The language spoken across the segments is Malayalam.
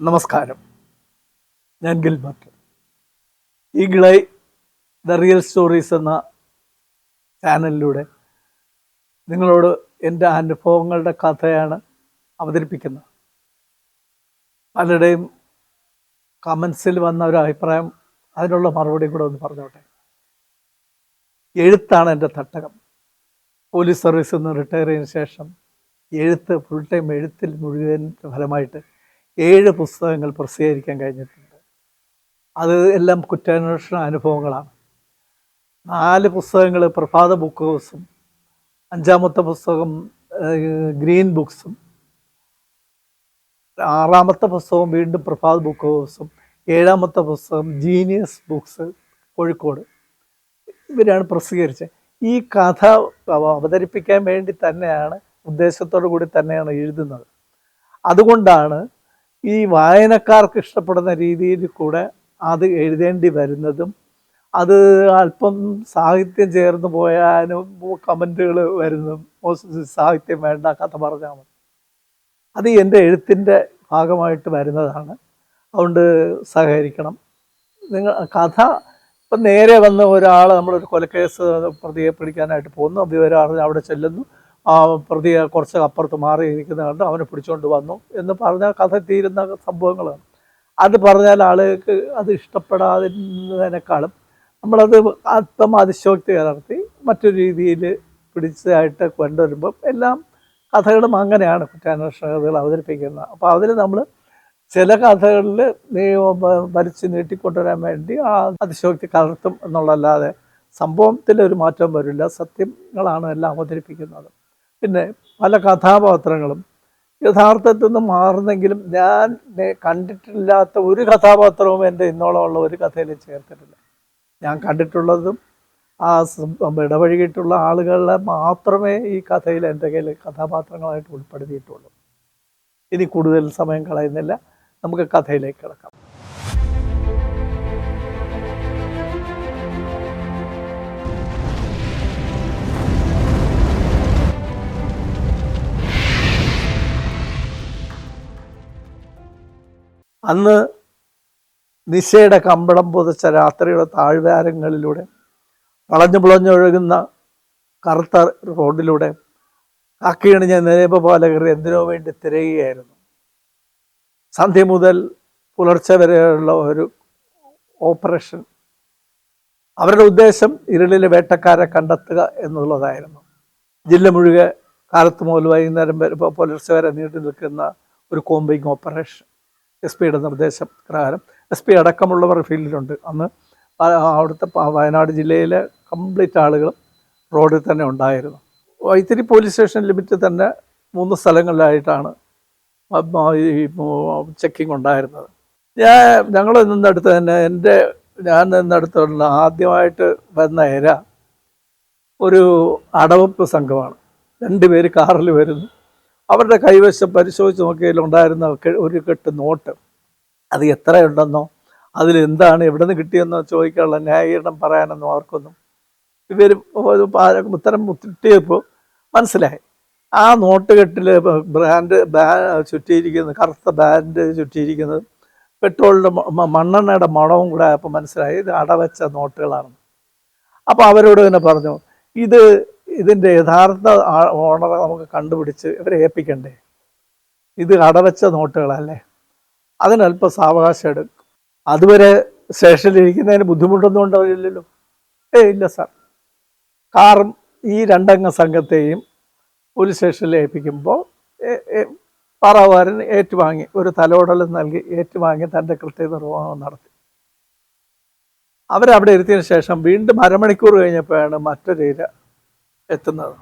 നമസ്കാരം. ഞാൻ ഗിൽബർട്ട് ഈ ഗ്ലൈ ദ റിയൽ സ്റ്റോറീസ് എന്ന ചാനലിലൂടെ നിങ്ങളോട് എന്റെ അനുഭവങ്ങളുടെ കഥയാണ് അവതരിപ്പിക്കുന്നത്. പലരുടെയും കമൻസിൽ വന്ന ഒരു അഭിപ്രായം അതിനുള്ള മറുപടി കൂടെ ഒന്ന് പറഞ്ഞോട്ടെ. എഴുത്താണ് എന്റെ തട്ടകം. പോലീസ് സർവീസിൽ നിന്ന് റിട്ടയർ ചെയ്തതിന് ശേഷം എഴുത്ത് ഫുൾ ടൈം എഴുത്തിൽ മുഴുവൻ ഫലമായിട്ട് ഏഴ് പുസ്തകങ്ങൾ പ്രസിദ്ധീകരിക്കാൻ കഴിഞ്ഞിട്ടുണ്ട്. അത് എല്ലാം കുറ്റാന്വേഷണ അനുഭവങ്ങളാണ്. നാല് പുസ്തകങ്ങൾ പ്രഭാത ബുക്ക് ഹൗസും അഞ്ചാമത്തെ പുസ്തകം ഗ്രീൻ ബുക്സും ആറാമത്തെ പുസ്തകം വീണ്ടും പ്രഭാത് ബുക്ക് ഹൗസും ഏഴാമത്തെ പുസ്തകം ജീനിയസ് ബുക്സ് കോഴിക്കോട്. ഇവരാണ് പ്രസിദ്ധീകരിച്ചത്. ഈ കഥ അവതരിപ്പിക്കാൻ വേണ്ടി തന്നെയാണ് ഉദ്ദേശത്തോടു കൂടി തന്നെയാണ് എഴുതുന്നത്. അതുകൊണ്ടാണ് ഈ വായനക്കാർക്ക് ഇഷ്ടപ്പെടുന്ന രീതിയിൽ കൂടെ അത് എഴുതേണ്ടി വരുന്നതും അത് അല്പം സാഹിത്യം ചേർന്ന് പോയാലും കമന്റുകൾ വരുന്നതും "ഓ, സാഹിത്യം വേണ്ട കഥ പറഞ്ഞാൽ മതി. അത് എന്റെ എഴുത്തിന്റെ ഭാഗമായിട്ട് വരുന്നതാണ്. അതുകൊണ്ട് സഹകരിക്കണം. നിങ്ങൾ കഥ ഇപ്പം നേരെ വന്ന ഒരാൾ നമ്മളൊരു കൊലക്കേസ് പ്രതിയെ പിടിക്കാനായിട്ട് പോകുന്നു. വിവരം അവിടെ ചെല്ലുന്നു. ആ പ്രതി കുറച്ച് അപ്പുറത്ത് മാറി കണ്ട് അവനെ പിടിച്ചുകൊണ്ട് വന്നു എന്ന് പറഞ്ഞ കഥ തീരുന്ന സംഭവങ്ങളാണ്. അത് പറഞ്ഞാൽ ആളുകൾക്ക് അത് ഇഷ്ടപ്പെടാതിരുന്നതിനേക്കാളും നമ്മളത് അത്തം അതിശോക്തി കലർത്തി മറ്റൊരു രീതിയിൽ പിടിച്ചതായിട്ട് കൊണ്ടുവരുമ്പം എല്ലാം കഥകളും അങ്ങനെയാണ് കുറ്റാന്വേഷണ കഥകൾ അവതരിപ്പിക്കുന്നത്. അപ്പോൾ അതിൽ നമ്മൾ ചില കഥകളിൽ നീ വലിച്ചു നീട്ടിക്കൊണ്ടുവരാൻ വേണ്ടി ആ അതിശോക്തി കലർത്തും എന്നുള്ളതല്ലാതെ സംഭവത്തിൽ ഒരു മാറ്റം വരില്ല. സത്യങ്ങളാണ് എല്ലാം അവതരിപ്പിക്കുന്നത്. പിന്നെ പല കഥാപാത്രങ്ങളും യഥാർത്ഥത്തിൽ നിന്ന് മാറുന്നെങ്കിലും ഞാൻ കണ്ടിട്ടില്ലാത്ത ഒരു കഥാപാത്രവും എന്റെ ഇന്നോളമുള്ള ഒരു കഥയിൽ ചേർത്തിട്ടില്ല. ഞാൻ കണ്ടിട്ടുള്ളതും ആ ഇടപഴകിയിട്ടുള്ള ആളുകളെ മാത്രമേ ഈ കഥയിൽ എന്റെ കയ്യിൽ കഥാപാത്രങ്ങളായിട്ട് ഉൾപ്പെടുത്തിയിട്ടുള്ളൂ. ഇനി കൂടുതൽ സമയം കളയുന്നില്ല. നമുക്ക് കഥയിലേക്ക് കിടക്കാം. അന്ന് നിശയുടെ കമ്പളം പുതച്ച രാത്രിയുടെ താഴ്വാരങ്ങളിലൂടെ വളഞ്ഞു പുളഞ്ഞൊഴുകുന്ന കറുത്ത റോഡിലൂടെ കാക്കിയണിഞ്ഞ നിയമപാലകർ എന്തിനോ വേണ്ടി തിരയുകയായിരുന്നു. സന്ധ്യ മുതൽ പുലർച്ചെ വരെയുള്ള ഒരു ഓപ്പറേഷൻ. അവരുടെ ഉദ്ദേശം ഇരുളിലെ വേട്ടക്കാരെ കണ്ടെത്തുക എന്നുള്ളതായിരുന്നു. ജില്ല മുഴുവൻ കാലത്ത് മുതൽ വൈകുന്നേരം വരെ പുലർച്ചെ വരെ നീണ്ടു നിൽക്കുന്ന ഒരു കോമ്പിങ് ഓപ്പറേഷൻ. എസ് പിയുടെ നിർദ്ദേശ പ്രകാരം എസ് പി അടക്കമുള്ളവർ ഫീൽഡിലുണ്ട്. അന്ന് അവിടുത്തെ വയനാട് ജില്ലയിലെ കംപ്ലീറ്റ് ആളുകളും റോഡിൽ തന്നെ ഉണ്ടായിരുന്നു. വൈത്തിരി പോലീസ് സ്റ്റേഷൻ ലിമിറ്റ് തന്നെ മൂന്ന് സ്ഥലങ്ങളിലായിട്ടാണ് ഈ ചെക്കിംഗ് ഉണ്ടായിരുന്നത്. ഞാൻ ഞങ്ങൾ നിന്നടുത്ത് തന്നെ എന്റെ ഞാൻ നിന്നടുത്തുള്ള ആദ്യമായിട്ട് വന്ന ഇര ഒരു അടവപ്പ് സംഘമാണ്. രണ്ട് പേര് കാറിൽ വരുന്നു. അവരുടെ കൈവശം പരിശോധിച്ച് നോക്കിയതിൽ ഉണ്ടായിരുന്ന ഒരു കെട്ട് നോട്ട്. അത് എത്രയുണ്ടെന്നോ അതിൽ എന്താണ് എവിടെ നിന്ന് കിട്ടിയെന്നോ ചോദിക്കാനുള്ള ന്യായീകരണം പറയാനൊന്നും അവർക്കൊന്നും ഇവർ ഉത്തരം കിട്ടിയപ്പോൾ മനസ്സിലായി. ആ നോട്ട് കെട്ടിൽ ബ്രാൻഡ് ബാ ചുറ്റിയിരിക്കുന്നത് കറുത്ത ബാൻഡ് ചുറ്റിയിരിക്കുന്നത് പെട്രോളിന്റെ മണ്ണെണ്ണയുടെ മണവും കൂടെ ആയപ്പോൾ മനസ്സിലായി. ഇത് അടവച്ച നോട്ടുകളാണ്. അപ്പോൾ അവരോട് തന്നെ പറഞ്ഞു ഇത് ഇതിന്റെ യഥാർത്ഥ ഓണറെ നമുക്ക് കണ്ടുപിടിച്ച് ഇവരെ ഏൽപ്പിക്കണ്ടേ? ഇത് അടവച്ച നോട്ടുകളല്ലേ? അതിനല്പം സാവകാശം എടുക്കും. അതുവരെ സ്റ്റേഷനിൽ ഇരിക്കുന്നതിന് ബുദ്ധിമുട്ടൊന്നും ഉണ്ടാവില്ലല്ലോ? ഏ ഇല്ല സാർ. കാറും ഈ രണ്ടംഗ സംഘത്തെയും പോലീസ് സ്റ്റേഷനിൽ ഏൽപ്പിക്കുമ്പോൾ പാറാവുകാരൻ ഏറ്റുവാങ്ങി ഒരു തലോടലും നൽകി ഏറ്റുവാങ്ങി തന്റെ കൃത്യനിർവഹണം നടത്തി. അവരവിടെ ഇരുത്തിയതിന് ശേഷം വീണ്ടും അരമണിക്കൂർ കഴിഞ്ഞപ്പോഴാണ് മറ്റൊരു ഇര എത്തുന്നത്.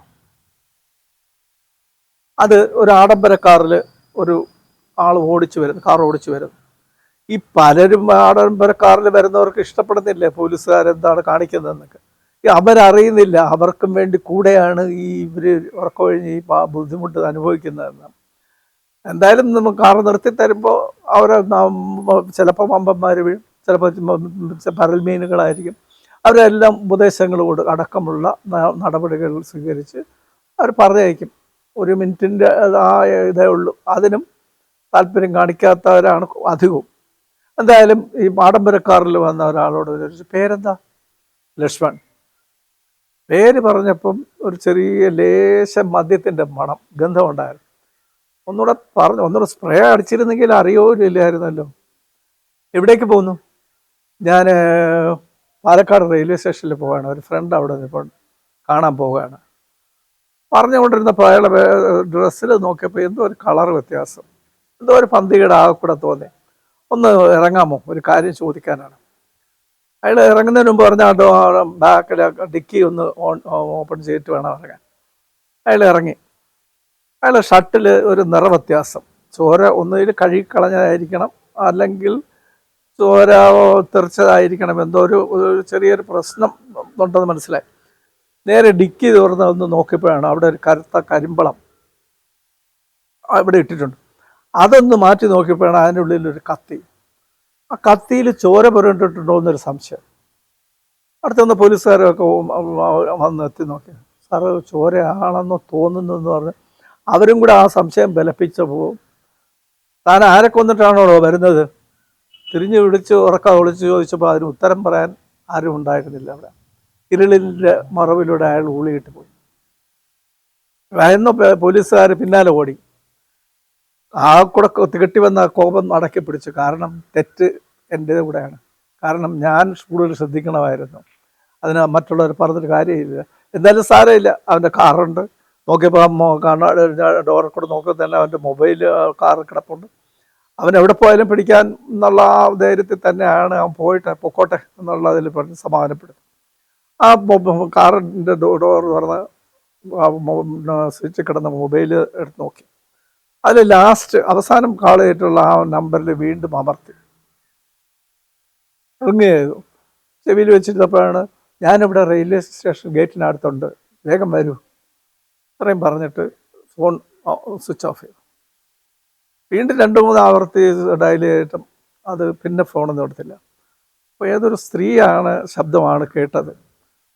അത് ഒരു ആഡംബര കാറിൽ ഒരു ആൾ ഓടിച്ചു വരുന്നു കാർ ഓടിച്ചു വരുന്നു. ഈ പലരും ആഡംബര കാറിൽ വരുന്നവർക്ക് ഇഷ്ടപ്പെടുന്നില്ല? പോലീസുകാരെന്താണ് കാണിക്കുന്നതെന്നൊക്കെ. അവരറിയുന്നില്ല അവർക്കും വേണ്ടി കൂടെയാണ് ഈ ഇവർ ഉറക്കമൊഴിഞ്ഞ് ഈ ബുദ്ധിമുട്ട് അനുഭവിക്കുന്നതെന്ന്. എന്തായാലും നമുക്ക് കാർ നിർത്തി തരുമ്പോൾ അവർ ചിലപ്പോൾ അമ്പന്മാർ വീഴും ചിലപ്പോൾ പരൽ മീനുകളായിരിക്കും അവരെല്ലാം ഉപദേശങ്ങൾ കൊടു അടക്കമുള്ള നടപടികൾ സ്വീകരിച്ച് അവർ പറഞ്ഞയക്കും. ഒരു മിനിറ്റിന്റെ ആ ഇതേ ഉള്ളൂ. അതിനും താല്പര്യം കാണിക്കാത്തവരാണ് അധികവും. എന്തായാലും ഈ മാടമ്പരക്കാറിൽ വന്ന ഒരാളോട് ചോദിച്ചു പേരെന്താ? ലക്ഷ്മൺ. പേര് പറഞ്ഞപ്പം ഒരു ചെറിയ ലേശം മദ്യത്തിന്റെ മണം ഗന്ധമുണ്ടായിരുന്നു. ഒന്നുകൂടെ പറഞ്ഞു ഒന്നുകൂടെ സ്പ്രേ അടിച്ചിരുന്നെങ്കിൽ അറിയോ ഇല്ലായിരുന്നല്ലോ എവിടേക്ക് പോകുന്നു ഞാൻ പാലക്കാട് റെയിൽവേ സ്റ്റേഷനിൽ പോവുകയാണ്. ഒരു ഫ്രണ്ട് അവിടെ ഇപ്പോൾ കാണാൻ പോവുകയാണ്. പറഞ്ഞുകൊണ്ടിരുന്നപ്പോൾ അയാളെ ഡ്രസ്സിൽ നോക്കിയപ്പോൾ എന്തോ ഒരു കളർ വ്യത്യാസം. എന്തോ ഒരു പന്തികയുടെ കൂടെ തോന്നി. ഒന്ന് ഇറങ്ങാമോ? ഒരു കാര്യം ചോദിക്കാനാണ്. അയാൾ ഇറങ്ങുന്നതിന് മുമ്പ് പറഞ്ഞ ബാക്കിൽ ഡിക്കി ഒന്ന് ഓൺ ഓപ്പൺ ചെയ്തിട്ട് വേണം ഇറങ്ങാൻ. അയാൾ ഇറങ്ങി. അയാളെ ഷർട്ടിൽ ഒരു നിറവ്യത്യാസം. ചോര ഒന്നുകിൽ കഴുകിക്കളഞ്ഞതായിരിക്കണം അല്ലെങ്കിൽ ചോര തെറിച്ചതായിരിക്കണം. എന്തോ ഒരു ചെറിയൊരു പ്രശ്നം ഉണ്ടെന്ന് മനസ്സിലായി. നേരെ ഡിക്കി തുറന്ന് ഒന്ന് നോക്കിയപ്പോഴാണ് അവിടെ ഒരു കറുത്ത കരിമ്പളം അവിടെ ഇട്ടിട്ടുണ്ട്. അതൊന്ന് മാറ്റി നോക്കിയപ്പോഴാണ് അതിന്റെ ഉള്ളിൽ ഒരു കത്തി. ആ കത്തിയിൽ ചോര പുരണ്ടിട്ടുണ്ടോ എന്നൊരു സംശയം. അടുത്തുനിന്ന് പോലീസുകാരൊക്കെ വന്ന് എത്തി നോക്കി. സാറ് ചോരയാണെന്ന് തോന്നുന്നു എന്ന് പറഞ്ഞ് അവരും കൂടെ ആ സംശയം ബലപ്പിച്ച പോകും താൻ ആരെ കൊന്നിട്ടാണോ വരുന്നത്? തിരിഞ്ഞു വിളിച്ച് ഉറക്കം വിളിച്ച് ചോദിച്ചപ്പോൾ അതിന് ഉത്തരം പറയാൻ ആരും ഉണ്ടായിരുന്നില്ല അവിടെ. ഇരുളിന്റെ മറവിലൂടെ അയാൾ ഊളിയിട്ട് പോയി. വയന്ന പോലീസുകാർ പിന്നാലെ ഓടി. ആ കൂടെ തികട്ടി വന്ന കോപം അടക്കി പിടിച്ചു. കാരണം തെറ്റ് എന്റെ കൂടെയാണ്. കാരണം ഞാൻ കൂടുതൽ ശ്രദ്ധിക്കണമായിരുന്നു. അതിന് മറ്റുള്ളവർ പറഞ്ഞൊരു കാര്യമില്ല. എന്തായാലും സാരമില്ല. അവന്റെ കാറുണ്ട്. നോക്കിയപ്പോൾ ഡോറിൽ കൂടെ നോക്കിയപ്പോൾ തന്നെ അവന്റെ മൊബൈൽ കാറിൽ കിടപ്പുണ്ട്. അവൻ എവിടെ പോയാലും പിടിക്കാൻ എന്നുള്ള ആ ധൈര്യത്തിൽ തന്നെയാണ് അവൻ പോയിട്ട് പൊക്കോട്ടെ എന്നുള്ളതിൽ പറഞ്ഞ് സമാധാനപ്പെടുത്തി ആ കാറിന്റെ ഡോർ തുറന്ന് സ്വിച്ച് കിടന്ന മൊബൈൽ എടുത്ത് നോക്കി. അതിൽ ലാസ്റ്റ് അവസാനം കാൾ ചെയ്തിട്ടുള്ള ആ നമ്പറിൽ വീണ്ടും അമർത്തി. റിങ് ചെവിയിൽ വെച്ചിരുന്നപ്പോഴാണ് ഞാനിവിടെ റെയിൽവേ സ്റ്റേഷൻ ഗേറ്റിനടുത്തുണ്ട്. വേഗം വരൂ. ഇത്രയും പറഞ്ഞിട്ട് ഫോൺ സ്വിച്ച് ഓഫ് ചെയ്തു. വീണ്ടും രണ്ട് മൂന്ന് ആവർത്തി ഡയൽ അത് പിന്നെ ഫോണൊന്നും എടുത്തില്ല. അപ്പോൾ ഏതൊരു സ്ത്രീയാണ് ശബ്ദമാണ് കേട്ടത്.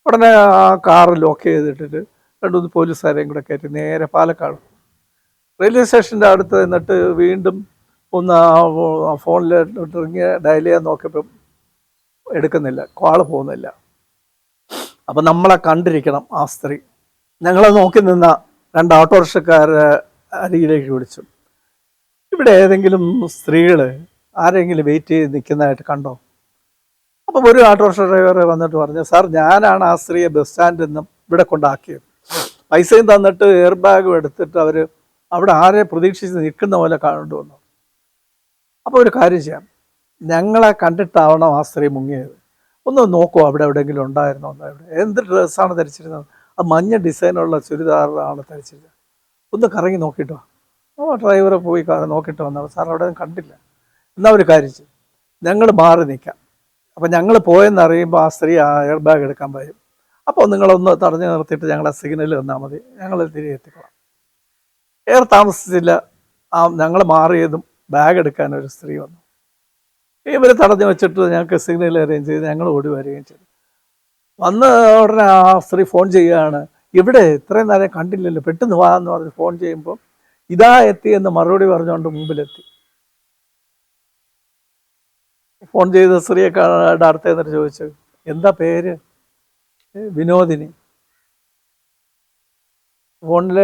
ഉടനെ ആ കാർ ലോക്ക് ചെയ്തിട്ടിട്ട് രണ്ടു മൂന്ന് പോലീസുകാരെയും കൂടെ കയറ്റി നേരെ പാലക്കാട്. റെയിൽവേ സ്റ്റേഷന്റെ അടുത്ത് നിന്നിട്ട് വീണ്ടും ഒന്ന് ആ ഫോണിൽ ഇറങ്ങി ഡയൽ ചെയ്യാൻ നോക്കിയപ്പം എടുക്കുന്നില്ല കോൾ പോകുന്നില്ല. അപ്പം നമ്മളെ കണ്ടിരിക്കണം ആ സ്ത്രീ. ഞങ്ങളെ നോക്കി നിന്ന രണ്ട് ഓട്ടോറിക്ഷക്കാരെ അരികിലേക്ക് വിളിച്ചു. ഇവിടെ ഏതെങ്കിലും സ്ത്രീകൾ ആരെങ്കിലും വെയിറ്റ് ചെയ്ത് നിൽക്കുന്നതായിട്ട് കണ്ടോ? അപ്പം ഒരു ഓട്ടോറിക്ഷ ഡ്രൈവർ വന്നിട്ട് പറഞ്ഞു സാർ ഞാനാണ് ആ സ്ത്രീയെ ബസ് സ്റ്റാൻഡിൽ നിന്നും ഇവിടെ കൊണ്ടാക്കിയത്. പൈസയും തന്നിട്ട് എയർ ബാഗും എടുത്തിട്ട് അവർ അവിടെ ആരെ പ്രതീക്ഷിച്ച് നിൽക്കുന്ന പോലെ കണ്ടുവന്നു അപ്പോൾ ഒരു കാര്യം ചെയ്യാം. ഞങ്ങളെ കണ്ടിട്ടാവണം ആ സ്ത്രീ മുങ്ങിയത്. ഒന്ന് നോക്കുമോ അവിടെ എവിടെയെങ്കിലും ഉണ്ടായിരുന്നോ അവിടെ എന്ത് ഡ്രസ്സാണ് ധരിച്ചിരുന്നത്? ആ മഞ്ഞ ഡിസൈനുള്ള ചുരിദാറാണ് ധരിച്ചിരുന്നത്. ഒന്ന് കറങ്ങി നോക്കിട്ടോ. ആ ഡ്രൈവറെ പോയി നോക്കിയിട്ട് വന്നവർ സാർ അവിടെ കണ്ടില്ല. എന്നാ ഒരു കാര്യം ഞങ്ങൾ മാറി നിൽക്കാം അപ്പം ഞങ്ങൾ പോയെന്ന് അറിയുമ്പോൾ ആ സ്ത്രീ ആ എയർ ബാഗ് എടുക്കാൻ വരും അപ്പോൾ നിങ്ങളൊന്ന് തടഞ്ഞു നിർത്തിയിട്ട് ഞങ്ങളെ സിഗ്നൽ തന്നാൽ മതി. ഞങ്ങൾ തിരികെ എത്തിക്കോളാം. ഏറെ താമസിച്ചില്ല. ആ ഞങ്ങൾ മാറിയതും ബാഗ് എടുക്കാൻ ഒരു സ്ത്രീ വന്നു. ഇവർ തടഞ്ഞു വെച്ചിട്ട് ഞങ്ങൾക്ക് സിഗ്നൽ അറേഞ്ച് ചെയ്ത്. ഞങ്ങൾ ഓടി വരികയും ചെയ്തു. വന്ന് ഉടനെ ആ സ്ത്രീ ഫോൺ ചെയ്യുകയാണ്. ഇവിടെ ഇത്രയും നേരം കണ്ടില്ലല്ലോ. പെട്ടെന്ന് വാ എന്ന് പറഞ്ഞ് ഫോൺ ചെയ്യുമ്പോൾ ഇതാ എത്തി എന്ന് മറുപടി പറഞ്ഞുകൊണ്ട് മുമ്പിലെത്തി. ഫോൺ ചെയ്ത സ്ത്രീയെ അടുത്ത് എന്നിട്ട് ചോദിച്ചു എന്താ പേര്? വിനോദിനി. ഫോണിൽ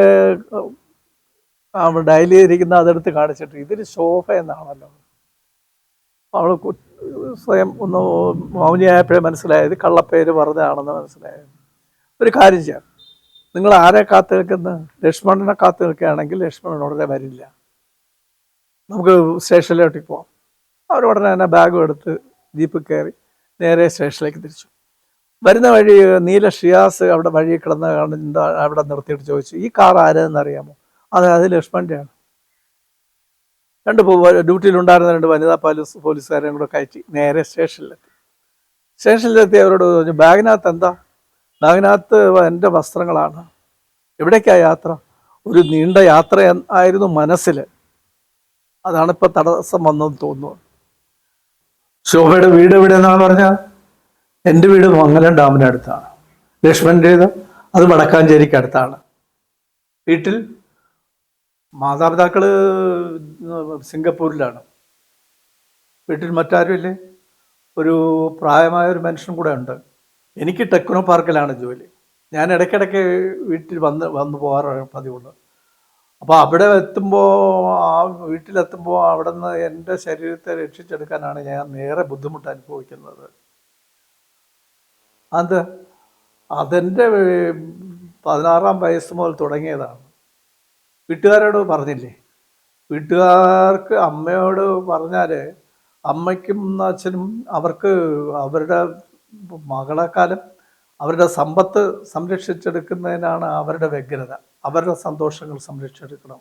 ഡയലി ഇരിക്കുന്ന അതെടുത്ത് കാണിച്ചിട്ട് ഇതൊരു ശോഭ എന്നാണല്ലോ. അവൾ സ്വയം ഒന്ന് മൗനിയായപ്പോഴേ മനസ്സിലായത് കള്ളപ്പേര് പറഞ്ഞതാണെന്ന് മനസ്സിലായത്. ഒരു കാര്യം ചെയ്യാം. നിങ്ങൾ ആരെ കാത്തു നിൽക്കുന്ന? ലക്ഷ്മണനെ കാത്തു നിൽക്കുകയാണെങ്കിൽ ലക്ഷ്മണൻ ഉടനെ വരില്ല. നമുക്ക് സ്റ്റേഷനിലോട്ട് പോവാം. അവർ ഉടനെ തന്നെ ബാഗും എടുത്ത് ജീപ്പ് കയറി നേരെ സ്റ്റേഷനിലേക്ക് തിരിച്ചു. വരുന്ന വഴി നീല ഷിയാസ് അവിടെ വഴി കിടന്ന അവിടെ നിർത്തിയിട്ട് ചോദിച്ചു ഈ കാർ ആരെന്ന് അറിയാമോ? അത് അത് ലക്ഷ്മണന്റെയാണ്. രണ്ട് ഡ്യൂട്ടിയിലുണ്ടായിരുന്ന രണ്ട് വനിതാ പോലീസ് പോലീസുകാരെയും കൂടെ കയറ്റി നേരെ സ്റ്റേഷനിലെത്തി. സ്റ്റേഷനിലെത്തി അവരോട് ബാഗിനകത്ത് എന്താ? ബാഗിനകത്ത് എന്റെ വസ്ത്രങ്ങളാണ്. എവിടേക്കാണ് യാത്ര? ഒരു നീണ്ട യാത്ര ആയിരുന്നു മനസ്സിൽ അതാണ് ഇപ്പോൾ തടസ്സം വന്നതെന്ന് തോന്നുന്നു. ശോഭയുടെ വീട് എവിടെയെന്നാണ് പറഞ്ഞാൽ എന്റെ വീട് മംഗലം ഡാമിനടുത്താണ് ലക്ഷ്മണന്റേത് അത് വടക്കാഞ്ചേരിക്ക് അടുത്താണ്. വീട്ടിൽ മാതാപിതാക്കൾ സിംഗപ്പൂരിലാണ്. വീട്ടിൽ മറ്റാരുമില്ലേ? ഒരു പ്രായമായ ഒരു മനുഷ്യനും കൂടെ ഉണ്ട്. എനിക്ക് ടെക്നോ പാർക്കിലാണ് ജോലി. ഞാൻ ഇടയ്ക്കിടയ്ക്ക് വീട്ടിൽ വന്ന് വന്നു പോകാറ് പതിവുണ്ട് അപ്പോൾ അവിടെ എത്തുമ്പോൾ ആ വീട്ടിലെത്തുമ്പോൾ അവിടെ നിന്ന് എന്റെ ശരീരത്തെ രക്ഷിച്ചെടുക്കാനാണ് ഞാൻ നേരെ ബുദ്ധിമുട്ട് അനുഭവിക്കുന്നത്. അത് അതെന്റെ പതിനാറാം വയസ്സ് മുതൽ തുടങ്ങിയതാണ്. വീട്ടുകാരോട് പറഞ്ഞില്ലേ? വീട്ടുകാർക്ക് അമ്മയോട് പറഞ്ഞാൽ അമ്മയ്ക്കും അച്ഛനും അവർക്ക് അവരുടെ മകളെക്കാലം അവരുടെ സമ്പത്ത് സംരക്ഷിച്ചെടുക്കുന്നതിനാണ് അവരുടെ വ്യഗ്രത. അവരുടെ സന്തോഷങ്ങൾ സംരക്ഷിച്ചെടുക്കണം.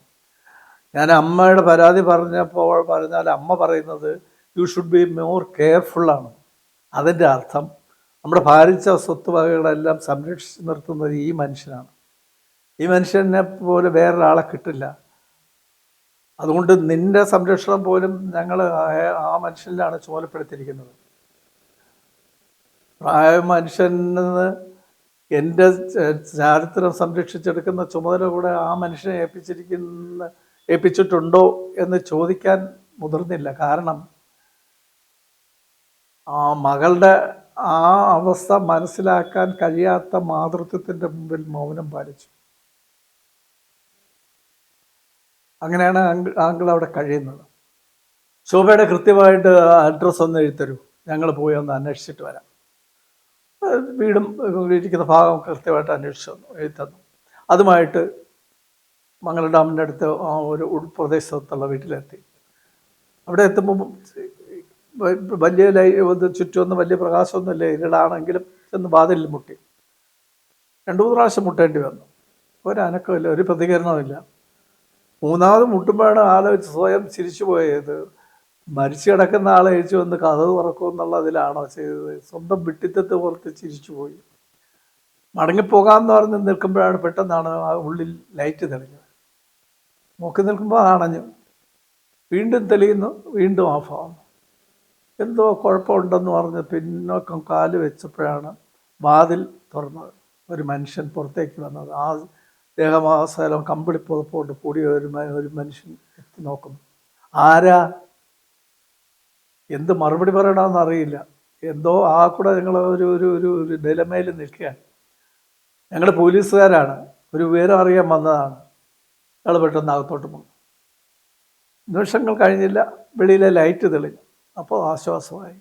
ഞാൻ അമ്മയുടെ പരാതി പറഞ്ഞപ്പോൾ പറഞ്ഞാൽ അമ്മ പറയുന്നത് യു ഷുഡ് ബി മോർ കെയർഫുള്ളാണ് അതിന്റെ അർത്ഥം നമ്മുടെ ഭാരിച്ച സ്വത്ത് വകകളെല്ലാം സംരക്ഷിച്ച് നിർത്തുന്നത് ഈ മനുഷ്യനാണ്. ഈ മനുഷ്യനെ പോലെ വേറൊരാളെ കിട്ടില്ല. അതുകൊണ്ട് നിന്റെ സംരക്ഷണം പോലും ഞങ്ങൾ ആ മനുഷ്യനിലാണ് ചുമതലപ്പെടുത്തിയിരിക്കുന്നത് പ്രായ മനുഷ്യന് എന്റെ ചാരിത്രം സംരക്ഷിച്ചെടുക്കുന്ന ചുമതല കൂടെ ആ മനുഷ്യനെ ഏൽപ്പിച്ചിരിക്കുന്ന ഏൽപ്പിച്ചിട്ടുണ്ടോ എന്ന് ചോദിക്കാൻ മുതിർന്നില്ല. കാരണം ആ മകളുടെ ആ അവസ്ഥ മനസ്സിലാക്കാൻ കഴിയാത്ത മാതൃത്വത്തിന്റെ മുമ്പിൽ മൗനം പാലിച്ചു. അങ്ങനെയാണ് ആങ്കിൾ അവിടെ കഴിയുന്നത്. ശോഭയുടെ കൃത്യമായിട്ട് അഡ്രസ്സ് ഒന്ന് എഴുത്തരൂ ഞങ്ങൾ പോയി ഒന്ന് അന്വേഷിച്ചിട്ട് വരാം. വീടും ഇരിക്കുന്ന ഭാഗം കൃത്യമായിട്ട് അന്വേഷിച്ചു തന്നു എഴുത്തന്നു അതുമായിട്ട് മംഗള ഡാമിന്റെ അടുത്ത് ആ ഒരു ഉൾപ്രദേശത്തുള്ള വീട്ടിലെത്തി. അവിടെ എത്തുമ്പോൾ വലിയ ലൈ ചുറ്റുമൊന്നും വലിയ പ്രകാശമൊന്നുമില്ല. ഇരുടാണെങ്കിലും ചെന്ന് വാതിലിൽ മുട്ടി. രണ്ടു മൂന്ന് പ്രാവശ്യം മുട്ടേണ്ടി വന്നു. ഒരു അനക്കമില്ല ഒരു പ്രതികരണമില്ല മൂന്നാമത് മുട്ടുമ്പോഴാണ് ആലോചിച്ച് സ്വയം ചിരിച്ചു പോയത് മരിച്ചു കിടക്കുന്ന ആളെ എഴുതി വന്ന് കഥ തുറക്കും എന്നുള്ളതിലാണോ ചെയ്തത്? സ്വന്തം വിട്ടിത്തത്തെ പുറത്ത് ചിരിച്ചു പോയി. മടങ്ങിപ്പോകാമെന്ന് പറഞ്ഞ് നിൽക്കുമ്പോഴാണ് പെട്ടെന്നാണ് ആ ഉള്ളിൽ ലൈറ്റ് തെളിഞ്ഞത്. നോക്കി നിൽക്കുമ്പോൾ അണഞ്ഞു വീണ്ടും തെളിയുന്നു വീണ്ടും ഓഫാവുന്നു എന്തോ കുഴപ്പമുണ്ടെന്ന് പറഞ്ഞ് പിന്നോക്കം കാൽ വെച്ചപ്പോഴാണ് വാതിൽ തുറന്നത്. ഒരു മനുഷ്യൻ പുറത്തേക്ക് വന്നത്. ആ ദേഹമാസകലം കമ്പിളി പുതപ്പോട്ട് കൂടിയ ഒരു ഒരു മനുഷ്യൻ എത്തി നോക്കുന്നു. ആരാ എന്ത് മറുപടി പറയണമെന്ന് അറിയില്ല. എന്തോ ആ കൂടെ ഞങ്ങൾ ഒരു ഒരു ഒരു ഒരു നിലമേൽ നിൽക്കുകയാണ്. ഞങ്ങൾ പോലീസുകാരാണ്. ഒരു വിവരം അറിയാൻ വന്നതാണ്. ഞങ്ങൾ പെട്ടെന്ന് അകത്തോട്ട് പോകും നിമിഷങ്ങൾ കഴിഞ്ഞില്ല. വെളിയിലെ ലൈറ്റ് തെളിഞ്ഞു. അപ്പോൾ ആശ്വാസമായി.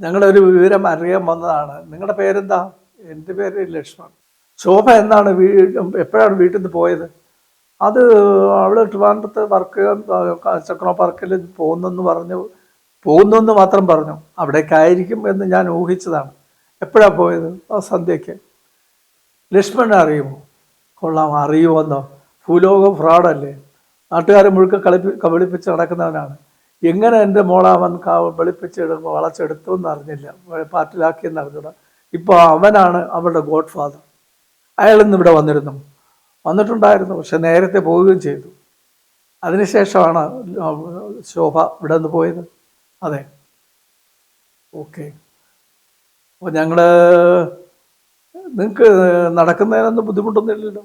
ഞങ്ങളൊരു വിവരം അറിയാൻ വന്നതാണ്. നിങ്ങളുടെ പേരെന്താ? എന്റെ പേര് ലക്ഷ്മൺ. ശോഭ എന്നാണ് വീ എപ്പോഴാണ് വീട്ടിൽ നിന്ന് പോയത്? അത് അവൾ ട്രിവാൻഡ്രത്ത് വർക്ക് ചക്രോ പാർക്കിൽ പോകുന്നെന്ന് പറഞ്ഞു പോകുന്നെന്ന് മാത്രം പറഞ്ഞു. അവിടേക്കായിരിക്കും എന്ന് ഞാൻ ഊഹിച്ചതാണ്. എപ്പോഴാണ് പോയത്? ആ സന്ധ്യയ്ക്ക്. ലക്ഷ്മണനെ അറിയുമോ? കൊള്ളാം അറിയുമെന്നോ? ഭൂലോകം ഫ്രോഡല്ലേ? നാട്ടുകാരെ മുഴുക്ക കളിപ്പി കബളിപ്പിച്ച് നടക്കുന്നവനാണ്. എങ്ങനെ എന്റെ മോളാവൻ കാ വെളുപ്പിച്ച് വളച്ചെടുത്തു എന്ന് അറിഞ്ഞില്ല. പാർട്ടിലാക്കിയെന്ന് അറിഞ്ഞത് ഇപ്പോൾ അവനാണ് അവളുടെ ഗോഡ് ഫാദർ അയാൾ ഇന്ന് ഇവിടെ വന്നിരുന്നു. വന്നിട്ടുണ്ടായിരുന്നു. പക്ഷെ നേരത്തെ പോവുകയും ചെയ്തു. അതിനുശേഷമാണ് ശോഭ ഇവിടെ നിന്ന് പോയത്. അതെ. ഓക്കെ. അപ്പോൾ ഞങ്ങൾ നിങ്ങൾക്ക് നടക്കുന്നതിനൊന്നും ബുദ്ധിമുട്ടൊന്നുമില്ലല്ലോ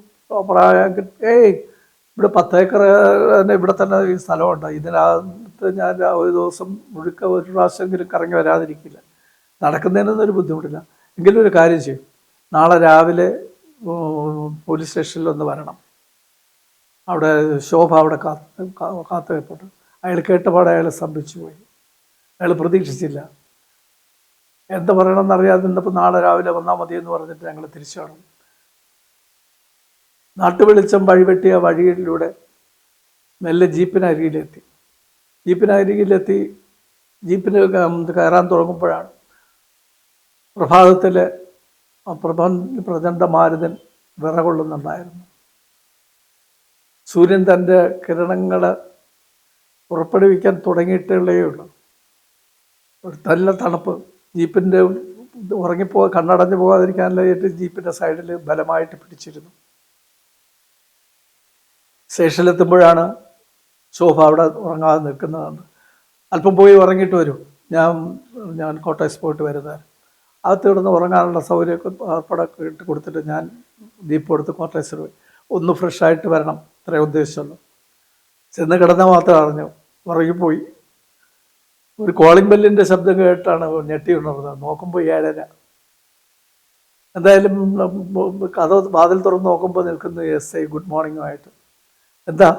പ്രായം ഏയ് ഇവിടെ പത്തേക്കർ തന്നെ ഇവിടെ തന്നെ ഈ സ്ഥലമുണ്ട്. ഇതിനകത്ത് ഞാൻ ഒരു ദിവസം മുഴുക്ക ഒരു പ്രാവശ്യമെങ്കിലും കറങ്ങി വരാതിരിക്കില്ല. നടക്കുന്നതിനൊന്നും ഒരു ബുദ്ധിമുട്ടില്ല. എങ്കിലും ഒരു കാര്യം ചെയ്യും. നാളെ രാവിലെ പോലീസ് സ്റ്റേഷനിൽ ഒന്ന് വരണം. അവിടെ ശോഭ അവിടെ കാത്ത് കാത്തു വെപ്പുണ്ട് അയാൾ കേട്ടപാടെ അയാൾ സ്തംഭിച്ചു പോയി. അയാൾ പ്രതീക്ഷിച്ചില്ല. എന്താ പറയണമെന്ന് അറിയാതെ നിന്നപ്പോൾ നാളെ രാവിലെ വന്നാൽ മതി എന്ന് പറഞ്ഞിട്ട് ഞങ്ങൾ തിരിച്ചു കാണും നാട്ടുവെളിച്ചം വഴിവെട്ടിയ വഴിയിലൂടെ മെല്ലെ ജീപ്പിനരികിലെത്തി. ജീപ്പിനരികിലെത്തി ജീപ്പിന് കയറാൻ തുടങ്ങുമ്പോഴാണ് പ്രഭാതത്തിലെ ആ പ്രചണ്ഡമാരുതൻ പ്രചണ്ഡ മാരുതൻ വിറകൊള്ളുന്നുണ്ടായിരുന്നു. സൂര്യൻ തന്റെ കിരണങ്ങൾ പുറപ്പെടുവിക്കാൻ തുടങ്ങിയിട്ടുള്ളേ ഉള്ളൂ. ഒരു നല്ല തണുപ്പ്. ജീപ്പിന്റെ ഉറങ്ങിപ്പോ കണ്ണടഞ്ഞു പോകാതിരിക്കാനായിട്ട് ജീപ്പിന്റെ സൈഡിൽ ബലമായിട്ട് പിടിച്ചിരുന്നു. സ്റ്റേഷനിലെത്തുമ്പോഴാണ് ശോഭ അവിടെ ഉറങ്ങാതെ നിൽക്കുന്നതാണ് അല്പം പോയി ഉറങ്ങിയിട്ട് വരും. ഞാൻ ഞാൻ കോട്ടയസ് പോയിട്ട് വരുന്നത്. അകത്ത് കിടന്ന് ഉറങ്ങാനുള്ള സൗകര്യമൊക്കെ ഏർപ്പാടൊക്കെ ഇട്ട് കൊടുത്തിട്ട് ഞാൻ ദീപം എടുത്ത് ക്വാർട്ടേഴ്സിൽ പോയി. ഒന്ന് ഫ്രഷായിട്ട് വരണം അത്രേ ഉദ്ദേശിച്ചുള്ളൂ. ചെന്ന് കിടന്ന മാത്രം അറിഞ്ഞു. ഉറങ്ങിപ്പോയി ഒരു കോളിംഗ് ബെല്ലിന്റെ ശബ്ദം കേട്ടാണ് ഞെട്ടി ഉണർന്നത്. നോക്കുമ്പോൾ ഏഴര. എന്തായാലും കഥ വാതിൽ തുറന്ന് നോക്കുമ്പോൾ നിൽക്കുന്നു എസ് ഐ ഗുഡ് മോർണിംഗുമായിട്ട് എന്താ?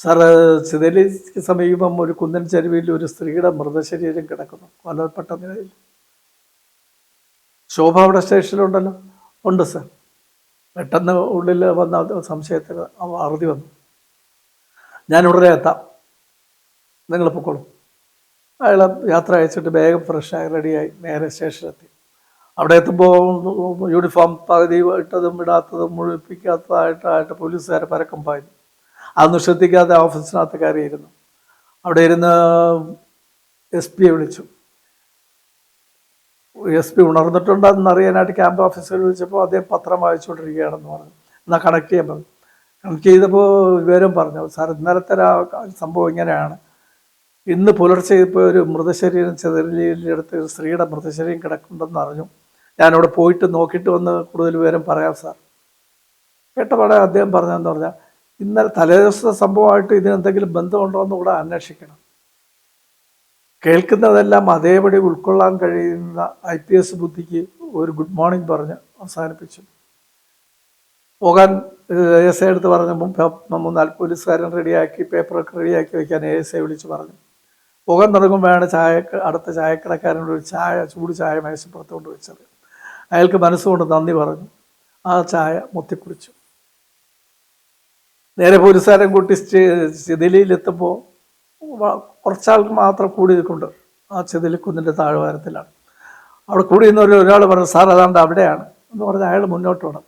സാറ് ചിതലിക്ക് സമീപം ഒരു കുന്നൻ ചരുവിൽ ഒരു സ്ത്രീയുടെ മൃതശരീരം കിടക്കുന്നു. കൊല്ലപ്പെട്ട നിലയിൽ. ശോഭ അവിടെ സ്റ്റേഷനിലുണ്ടല്ലോ? ഉണ്ട് സർ. പെട്ടെന്ന് ഉള്ളിൽ വന്ന സംശയത്തിൽ അറുതി വന്നു. ഞാൻ ഉടനെ എത്താം. നിങ്ങൾ പൊക്കോളൂ. അയാൾ യാത്ര അയച്ചിട്ട് വേഗം ഫ്രഷായി റെഡിയായി നേരെ സ്റ്റേഷനിലെത്തി അവിടെ എത്തുമ്പോൾ യൂണിഫോം പകുതി ഇട്ടതും ഇടാത്തതും മുഴുവിപ്പിക്കാത്തതായിട്ടായിട്ട് പോലീസുകാരെ പരക്കം പായുന്നു. അതൊന്നും ശ്രദ്ധിക്കാതെ ഓഫീസിനകത്ത് കയറിയിരുന്നു. അവിടെ ഇരുന്ന് എസ് പിയെ വിളിച്ചു. എസ് പി ഉണർന്നിട്ടുണ്ടെന്ന് അറിയാനായിട്ട് ക്യാമ്പ് ഓഫീസറിൽ വിളിച്ചപ്പോൾ അദ്ദേഹം പത്രം വായിച്ചുകൊണ്ടിരിക്കുകയാണെന്ന് പറഞ്ഞു. എന്നാൽ കണക്ട് ചെയ്യാൻ പറഞ്ഞു. കണക്ട് ചെയ്തപ്പോൾ വിവരം പറഞ്ഞു. സാർ ഇന്നലത്തെ ആ സംഭവം ഇങ്ങനെയാണ്. ഇന്ന് പുലർച്ചെ ഇപ്പോൾ ഒരു മൃതശരീരം ചെതലിലെടുത്ത് ഒരു സ്ത്രീയുടെ മൃതശരീരം കിടക്കുന്നുണ്ടെന്ന് അറിഞ്ഞു. ഞാനവിടെ പോയിട്ട് നോക്കിയിട്ട് വന്ന് കൂടുതൽ വിവരം പറയാം സാർ. കേട്ടപാടെ അദ്ദേഹം പറഞ്ഞതെന്ന് പറഞ്ഞാൽ ഇന്നലെ തലേദിവസത്തെ സംഭവമായിട്ട് ഇതിനെന്തെങ്കിലും ബന്ധമുണ്ടോ എന്ന് കൂടെ അന്വേഷിക്കണം. കേൾക്കുന്നതെല്ലാം അതേപടി ഉൾക്കൊള്ളാൻ കഴിയുന്ന ഐ പി എസ് ബുദ്ധിക്ക് ഒരു ഗുഡ് മോർണിംഗ് പറഞ്ഞ് അവസാനിപ്പിച്ചു. പോകാൻ എസ് ഐ എടുത്ത് പറഞ്ഞപ്പോൾ മൂന്നാൽ പോലീസുകാരൻ റെഡിയാക്കി പേപ്പറൊക്കെ റെഡിയാക്കി വയ്ക്കാൻ എ എസ് ഐ വിളിച്ച് പറഞ്ഞു. പോകാൻ തുടങ്ങുമ്പോഴാണ് ചായ അടുത്ത ചായക്കടക്കാരനോട് ഒരു ചായ ചൂട് ചായ മേശപ്പുറത്ത് കൊണ്ട് വെച്ചത്. അയാൾക്ക് മനസ്സുകൊണ്ട് നന്ദി പറഞ്ഞു. ആ ചായ മുത്തിക്കുടിച്ചു നേരെ പോലീസുകാരൻ കൂട്ടി ചിതലിയിലെത്തുമ്പോൾ കുറച്ചാൾക്ക് മാത്രം കൂടി നിൽക്കുന്നുണ്ട് ആ ചെതിലിക്കുന്നിന്റെ താഴ്വാരത്തിലാണ്. അവിടെ കൂടി നിന്നൊരു ഒരാൾ പറഞ്ഞു സാർ അതാണ്ട് അവിടെയാണ്. എന്ന് പറഞ്ഞ് അയാൾ മുന്നോട്ട് വേണം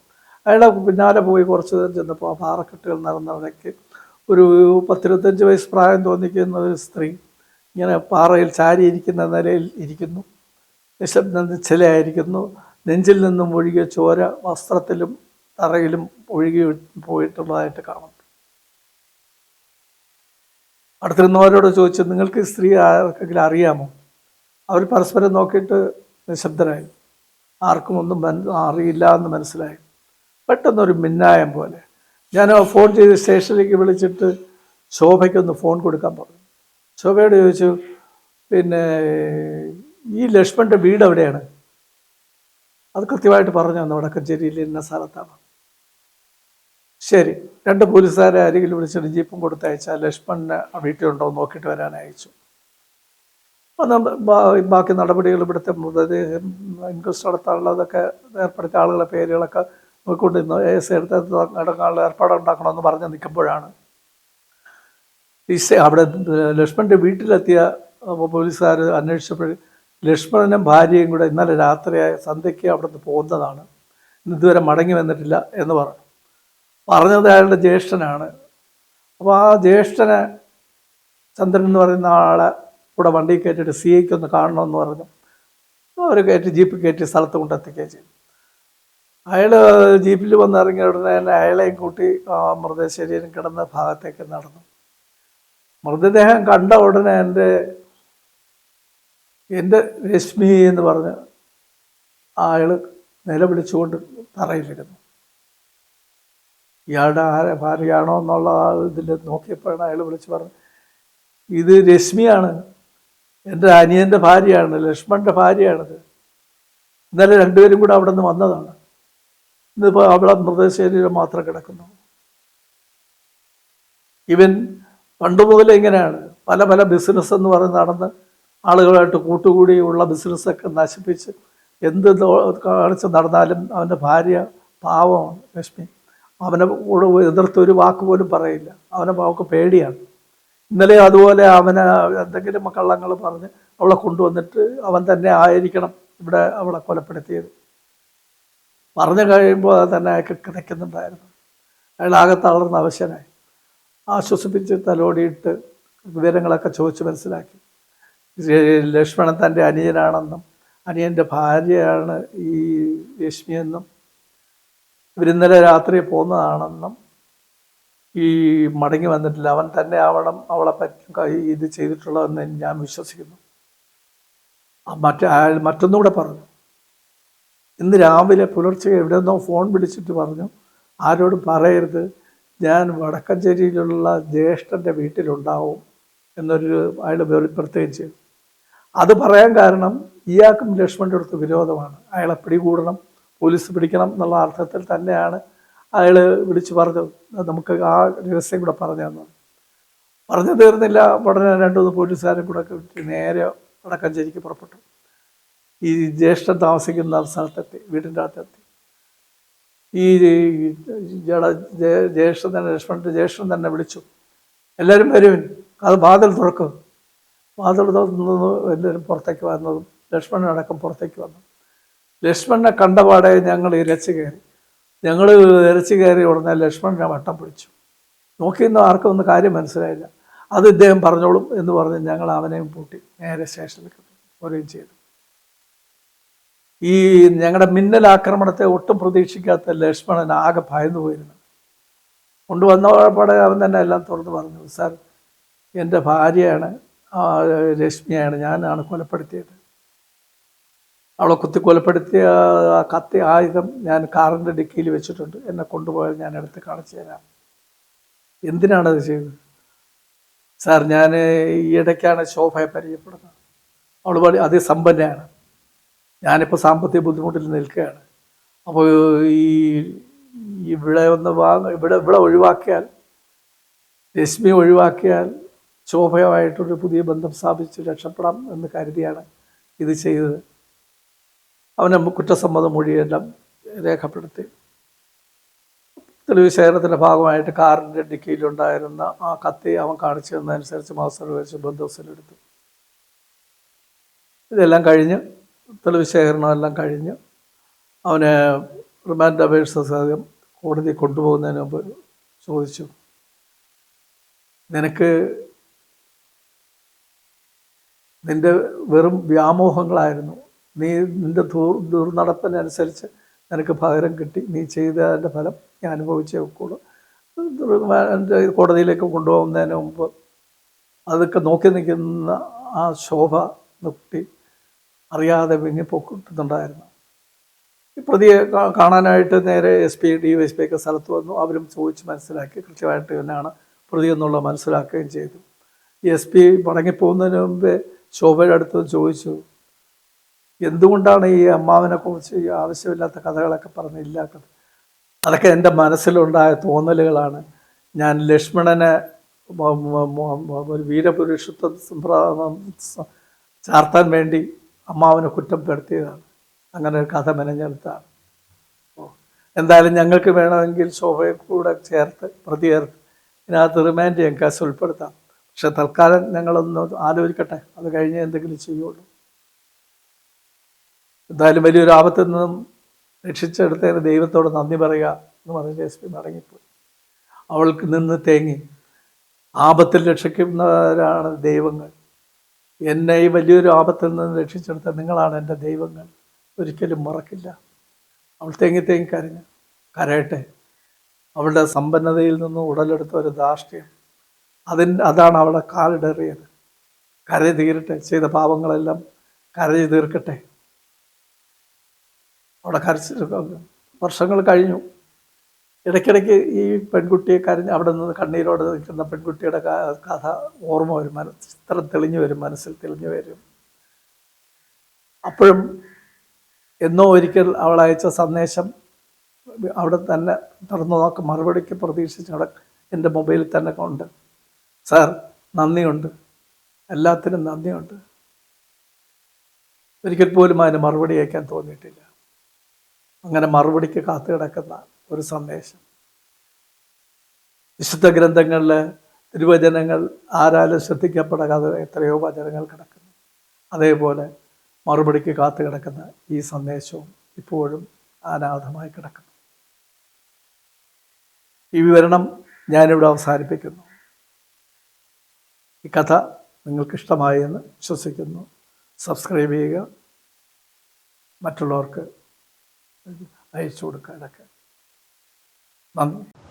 അയാളെ പിന്നാലെ പോയി കുറച്ച് ദൂരം ചെന്നപ്പോൾ ആ പാറക്കെട്ടുകൾ നടന്നവിടേക്ക് ഒരു പത്തിരുപത്തഞ്ച് വയസ്സ് പ്രായം തോന്നിക്കുന്ന ഒരു സ്ത്രീ ഇങ്ങനെ പാറയിൽ ചാരിയിരിക്കുന്ന നിലയിൽ ഇരിക്കുന്നു. നിശബ്ദ നിശ്ചലയായിരിക്കുന്നു നെഞ്ചിൽ നിന്നും ഒഴുകിയ ചോര വസ്ത്രത്തിലും തറയിലും ഒഴുകി പോയിട്ടുള്ളതായിട്ട് കാണുന്നു അടുത്തിരുന്നവരോട് ചോദിച്ചു നിങ്ങൾക്ക് സ്ത്രീ ആർക്കെങ്കിലും അറിയാമോ? അവർ പരസ്പരം നോക്കിയിട്ട് നിശബ്ദരായി. ആർക്കും ഒന്നും അറിയില്ല എന്ന് മനസ്സിലായി. പെട്ടെന്നൊരു മിന്നായം പോലെ. ഞാൻ ഫോൺ ചെയ്ത് സ്റ്റേഷനിലേക്ക് വിളിച്ചിട്ട് ശോഭയ്ക്കൊന്ന് ഫോൺ കൊടുക്കാൻ പറഞ്ഞു. ശോഭയോട് ചോദിച്ചു പിന്നെ ഈ ലക്ഷ്മണന്റെ വീട് എവിടെയാണ്? അത് കൃത്യമായിട്ട് പറഞ്ഞു തന്നു വടക്കഞ്ചേരിയിൽ ഇന്ന സ്ഥലത്താണ്. ശരി. രണ്ട് പോലീസുകാരെ അരികിൽ വിളിച്ചിട്ട് ജീപ്പും കൊടുത്ത് അയച്ചാൽ ലക്ഷ്മണിന് വീട്ടിലുണ്ടോ നോക്കിയിട്ട് വരാൻ അയച്ചു. ബാക്കി നടപടികൾ ഇവിടുത്തെ മൃതദേഹം ഇൻക്വസ്റ്റ് നടത്താനുള്ളതൊക്കെ ഏർപ്പെടുത്തിയ ആളുകളെ പേരുകളൊക്കെ നോക്കിക്കൊണ്ടിരുന്നു. എസ് എടുത്ത് നടക്കാനുള്ള ഏർപ്പാടുണ്ടാക്കണമെന്ന് പറഞ്ഞ് നിൽക്കുമ്പോഴാണ്. ഈ അവിടെ ലക്ഷ്മണന്റെ വീട്ടിലെത്തിയ പോലീസുകാർ അന്വേഷിച്ചപ്പോൾ ലക്ഷ്മണനും ഭാര്യയും കൂടെ ഇന്നലെ രാത്രിയായ സന്ധ്യയ്ക്ക് അവിടുന്ന് പോകുന്നതാണ്. ഇന്ന് ഇതുവരെ മടങ്ങി വന്നിട്ടില്ല എന്ന് പറഞ്ഞു. പറഞ്ഞത് അയാളുടെ ജ്യേഷ്ഠനാണ്. അപ്പോൾ ആ ജ്യേഷ്ഠനെ ചന്ദ്രൻ എന്ന് പറയുന്ന ആളെ കൂടെ വണ്ടി കയറ്റിയിട്ട് സി ഐക്ക് ഒന്ന് കാണണമെന്ന് പറഞ്ഞു. അവർ കയറ്റി ജീപ്പ് കയറ്റി സ്ഥലത്ത് കൊണ്ടെത്തിക്കുകയും ചെയ്തു. അയാൾ ജീപ്പിൽ വന്ന് ഇറങ്ങിയ ഉടനെ തന്നെ അയാളെയും കൂട്ടി മൃതശരീരം കിടന്ന ഭാഗത്തേക്ക് നടന്നു. മൃതദേഹം കണ്ട ഉടനെ എന്റെ എന്റെ രശ്മി എന്ന് പറഞ്ഞ് അയാൾ നിലവിളിച്ചുകൊണ്ട് തറയിലിരുന്നു. ഇയാളുടെ ആരെ ഭാര്യയാണോ എന്നുള്ള ആ ഇതിൽ നോക്കിയപ്പോഴാണ് അയാൾ വിളിച്ച് പറഞ്ഞു ഇത് രശ്മിയാണ്. എന്റെ അനിയന്റെ ഭാര്യയാണ്. ലക്ഷ്മണന്റെ ഭാര്യയാണിത്. ഇന്നലെ രണ്ടുപേരും കൂടെ അവിടെ നിന്ന് വന്നതാണ്. ഇന്നിപ്പോൾ അവിടെ മൃതശരീരം മാത്രം കിടക്കുന്നു. ഇവൻ പണ്ട് മുതലേ ഇങ്ങനെയാണ്. പല പല ബിസിനസ് എന്ന് പറഞ്ഞ് നടന്ന് ആളുകളായിട്ട് കൂട്ടുകൂടിയുള്ള ബിസിനസ്സൊക്കെ നശിപ്പിച്ച് എന്ത് കാണിച്ച് നടന്നാലും അവന്റെ ഭാര്യ പാവമാണ് ലക്ഷ്മി അവനെ കൂടെ എതിർത്ത് ഒരു വാക്ക് പോലും പറയില്ല. അവനെ അവൾക്ക് പേടിയാണ്. ഇന്നലെ അതുപോലെ അവന് എന്തെങ്കിലും കള്ളങ്ങൾ പറഞ്ഞ് അവളെ കൊണ്ടുവന്നിട്ട് അവൻ തന്നെ ആയിരിക്കണം ഇവിടെ അവളെ കൊലപ്പെടുത്തിയത്. പറഞ്ഞു കഴിയുമ്പോൾ അത് തന്നെ അയാൾക്ക് കിടക്കുന്നുണ്ടായിരുന്നു അയാൾ ആകെ തളർന്ന അവശനായി. ആശ്വസിപ്പിച്ച് തലോടിയിട്ട് വിവരങ്ങളൊക്കെ ചോദിച്ച് മനസ്സിലാക്കി. ലക്ഷ്മണൻ തന്റെ അനിയനാണെന്നും അനിയന്റെ ഭാര്യയാണ് ഈ രശ്മിയെന്നും ഇവരിന്നലെ രാത്രി പോകുന്നതാണെന്നും ഈ മടങ്ങി വന്നിട്ടില്ല. അവൻ തന്നെ ആവണം അവളെ പറ്റും ഇത് ചെയ്തിട്ടുള്ളതെന്ന് ഞാൻ വിശ്വസിക്കുന്നു. മറ്റേ അയാൾ മറ്റൊന്നുകൂടെ പറഞ്ഞു. ഇന്ന് രാവിലെ പുലർച്ചെ എവിടെ നിന്നോ ഫോൺ വിളിച്ചിട്ട് പറഞ്ഞു ആരോടും പറയരുത്. ഞാൻ വടക്കഞ്ചേരിയിലുള്ള ജ്യേഷ്ഠന്റെ വീട്ടിലുണ്ടാവും എന്നൊരു അയാൾ വെളിപ്പെടുത്തുകയും ചെയ്തു. അത് പറയാൻ കാരണം ഇയാൾക്കും ലക്ഷ്മണന്റെ അടുത്ത് വിരോധമാണ്. അയാളെ പിടികൂടണം. പോലീസ് പിടിക്കണം എന്നുള്ള അർത്ഥത്തിൽ തന്നെയാണ് അയാൾ വിളിച്ചു പറഞ്ഞു നമുക്ക് ആ രഹസ്യം കൂടെ പറഞ്ഞു തന്നു. പറഞ്ഞു തീർന്നില്ല. ഉടനെ രണ്ടു മൂന്ന് പോലീസുകാരും കൂടെ വിട്ട് നേരെ വടക്കഞ്ചേരിക്ക് പുറപ്പെട്ടു. ഈ ജ്യേഷ്ഠൻ താമസിക്കുന്ന സ്ഥലത്തെത്തി വീടിന്റെ അകത്തെത്തി. ഈ ജട ജ്യേഷ്ഠൻ തന്നെ ലക്ഷ്മണന്റെ ജ്യേഷ്ഠൻ തന്നെ വിളിച്ചു. എല്ലാവരും വരുവിൻ അത് വാതിൽ തുറക്കും. വാതിൽ തുറന്നു എല്ലാവരും പുറത്തേക്ക് വന്നതും ലക്ഷ്മണനടക്കം പുറത്തേക്ക് വന്നു. ലക്ഷ്മണനെ കണ്ടപാടെ ഞങ്ങൾ ഇരച്ചു കയറി. ഞങ്ങൾ ഇരച്ചു കയറി ഉടനെ ലക്ഷ്മണനെ വട്ടം പിടിച്ചു. നോക്കിയിരുന്ന ആർക്കും ഒന്നും കാര്യം മനസ്സിലായില്ല. അത് ഇദ്ദേഹം പറഞ്ഞോളും എന്ന് പറഞ്ഞ് ഞങ്ങൾ അവനെയും പൂട്ടി നേരെ സ്റ്റേഷനിൽ പോരുകയും ചെയ്തു. ഈ ഞങ്ങളുടെ മിന്നൽ ആക്രമണത്തെ ഒട്ടും പ്രതീക്ഷിക്കാത്ത ലക്ഷ്മണൻ ആകെ ഭയന്നു പോയിരുന്നു. കൊണ്ടുവന്നപാടെ അവൻ തന്നെ എല്ലാം തുറന്ന് പറഞ്ഞു സാർ എന്റെ ഭാര്യയാണ് രശ്മിയാണ് ഞാനാണ് കൊലപ്പെടുത്തിയത്. അവളെ ആ കത്തി ആയുധം ഞാൻ കാറിന്റെ ഡിക്കിയിൽ വെച്ചിട്ടുണ്ട്. എന്നെ കൊണ്ടുപോയാൽ ഞാൻ എടുത്ത് കാണിച്ചു തരാം. എന്തിനാണത് ചെയ്തത് സാർ ഞാൻ ഈ ഇടയ്ക്കാണ് ശോഭയെ പരിചയപ്പെടുന്നത്. അവൾ വളരെ അതിസമ്പന്നയാണ്. ഞാനിപ്പോൾ സാമ്പത്തിക ബുദ്ധിമുട്ടിൽ നിൽക്കുകയാണ്. അപ്പോൾ ഈ ഇവിടെ ഒന്ന് വാങ്ങ ഇവിടെ ഇവിടെ ഒഴിവാക്കിയാൽ രശ്മി ഒഴിവാക്കിയാൽ ശോഭയുമായിട്ടൊരു പുതിയ ബന്ധം സ്ഥാപിച്ച് രക്ഷപ്പെടാം എന്ന് കരുതിയാണ് ഇത് ചെയ്തത്. അവനെ കുറ്റസമ്മത മൊഴിയെല്ലാം രേഖപ്പെടുത്തി. തെളിവ് ശേഖരത്തിന്റെ ഭാഗമായിട്ട് കാറിന്റെ ഡിക്കിയിലുണ്ടായിരുന്ന ആ കത്തി അവൻ കാണിച്ചു തന്നതനുസരിച്ച് മാസ്റ്റർ വെച്ച് ബന്ധുസിലെടുത്തു ഇതെല്ലാം കഴിഞ്ഞ് തെളിവ് ശേഖരണമെല്ലാം കഴിഞ്ഞ് അവനെ റിമാൻഡ് അപേക്ഷ സഹിതം കോടതി കൊണ്ടുപോകുന്നതിന് മുമ്പ് ചോദിച്ചു. നിനക്ക് നിന്റെ വെറും വ്യാമോഹങ്ങളായിരുന്നു. നീ നിന്റെ ദൂർ ദുർനടപ്പിനനുസരിച്ച് നിനക്ക് പകരം കിട്ടി. നീ ചെയ്തതിന്റെ ഫലം ഞാൻ അനുഭവിച്ചേ ഒക്കുള്ളൂ. കോടതിയിലേക്ക് കൊണ്ടുപോകുന്നതിന് മുമ്പ് അതൊക്കെ നോക്കി നിൽക്കുന്ന ആ ശോഭ കുട്ടി അറിയാതെ വിങ്ങിപ്പൊക്കിട്ടുന്നുണ്ടായിരുന്നു ഈ പ്രതിയെ കാണാനായിട്ട് നേരെ S P D Y S P ഒക്കെ സ്ഥലത്ത് വന്നു. അവരും ചോദിച്ച് മനസ്സിലാക്കി. കൃത്യമായിട്ട് തന്നെയാണ് പ്രതി എന്നുള്ള മനസ്സിലാക്കുകയും ചെയ്തു. ഈ എസ് പി മടങ്ങിപ്പോകുന്നതിന് മുമ്പേ ശോഭയുടെ അടുത്ത് ചോദിച്ചു എന്തുകൊണ്ടാണ് ഈ അമ്മാവിനെ കുറിച്ച് ഈ ആവശ്യമില്ലാത്ത കഥകളൊക്കെ പറഞ്ഞ് ഇല്ലാത്തത്? അതൊക്കെ എന്റെ മനസ്സിലുണ്ടായ തോന്നലുകളാണ്. ഞാൻ ലക്ഷ്മണനെ ഒരു വീരപുരുഷത്വ സമ്പ്രദായം ചാർത്താൻ വേണ്ടി അമ്മാവനെ കുറ്റപ്പെടുത്തിയതാണ് അങ്ങനെ ഒരു കഥ മെനഞ്ഞെടുത്താണ്. എന്തായാലും ഞങ്ങൾക്ക് വേണമെങ്കിൽ ശോഭയെ കൂടെ ചേർത്ത് പ്രതി ചേർത്ത് ഇതിനകത്ത് റിമാൻഡ് ചെയ്യാൻ കേസ് ഉൾപ്പെടുത്താം. പക്ഷെ തൽക്കാലം ഞങ്ങളൊന്ന് ആലോചിക്കട്ടെ. അത് കഴിഞ്ഞ് എന്തെങ്കിലും ചെയ്യുള്ളൂ. എന്തായാലും വലിയൊരു ആപത്തിൽ നിന്നും രക്ഷിച്ചെടുത്തതിന് ദൈവത്തോട് നന്ദി പറയുക എന്ന് പറഞ്ഞ് എസ് പി മടങ്ങിപ്പോയി അവൾക്ക് നിന്ന് തേങ്ങി. ആപത്തിൽ രക്ഷിക്കുന്നവരാണ് ദൈവങ്ങൾ. എന്നെ ഈ വലിയൊരു ആപത്തിൽ നിന്ന് രക്ഷിച്ചെടുത്ത നിങ്ങളാണ് എന്റെ ദൈവങ്ങൾ. ഒരിക്കലും മറക്കില്ല. അവൾ തേങ്ങി തേങ്ങി കരഞ്ഞു. കരയട്ടെ. അവളുടെ സമ്പന്നതയിൽ നിന്നും ഉടലെടുത്ത ഒരു ധാർഷ്ട്യം. അതിൻ അതാണ് അവളെ കാലിടറിയത്. കരയി തീരട്ടെ. ചെയ്ത പാപങ്ങളെല്ലാം കരയി തീർക്കട്ടെ. അവിടെ കരച്ച് വർഷങ്ങൾ കഴിഞ്ഞു. ഇടയ്ക്കിടയ്ക്ക് ഈ പെൺകുട്ടിയെ കരഞ്ഞ് അവിടെ നിന്ന് കണ്ണീരോടെ നിൽക്കുന്ന പെൺകുട്ടിയുടെ കഥ ഓർമ്മ വരും. മനസ്സ് ചിത്രം തെളിഞ്ഞു വരും മനസ്സിൽ തെളിഞ്ഞു വരും. അപ്പോഴും എന്നോ ഒരിക്കൽ അവൾ അയച്ച സന്ദേശം അവിടെ തന്നെ തുറന്നു നോക്ക. മറുപടിക്ക് പ്രതീക്ഷിച്ച് അവിടെ എന്റെ മൊബൈലിൽ തന്നെ ഉണ്ട്. സാർ നന്ദിയുണ്ട്. എല്ലാത്തിനും നന്ദിയുണ്ട്. ഒരിക്കൽ പോലും അതിന് മറുപടി അയക്കാൻ തോന്നിയിട്ടില്ല. അങ്ങനെ മറുപടിക്ക് കാത്തു കിടക്കുന്ന ഒരു സന്ദേശം. വിശുദ്ധ ഗ്രന്ഥങ്ങളിൽ തിരുവചനങ്ങൾ ആരാലും ശ്രദ്ധിക്കപ്പെടാതെ എത്രയോ വചനങ്ങൾ കിടക്കുന്നു. അതേപോലെ മറുപടിക്ക് കാത്തു കിടക്കുന്ന ഈ സന്ദേശവും ഇപ്പോഴും അനാഥമായി കിടക്കുന്നു. ഈ വിവരണം ഞാനിവിടെ അവസാനിപ്പിക്കുന്നു. ഈ കഥ നിങ്ങൾക്കിഷ്ടമായി എന്ന് വിശ്വസിക്കുന്നു. സബ്സ്ക്രൈബ് ചെയ്യുക. മറ്റുള്ളവർക്ക് അയച്ചു കൊടുക്കാനൊക്കെ. നന്ദി.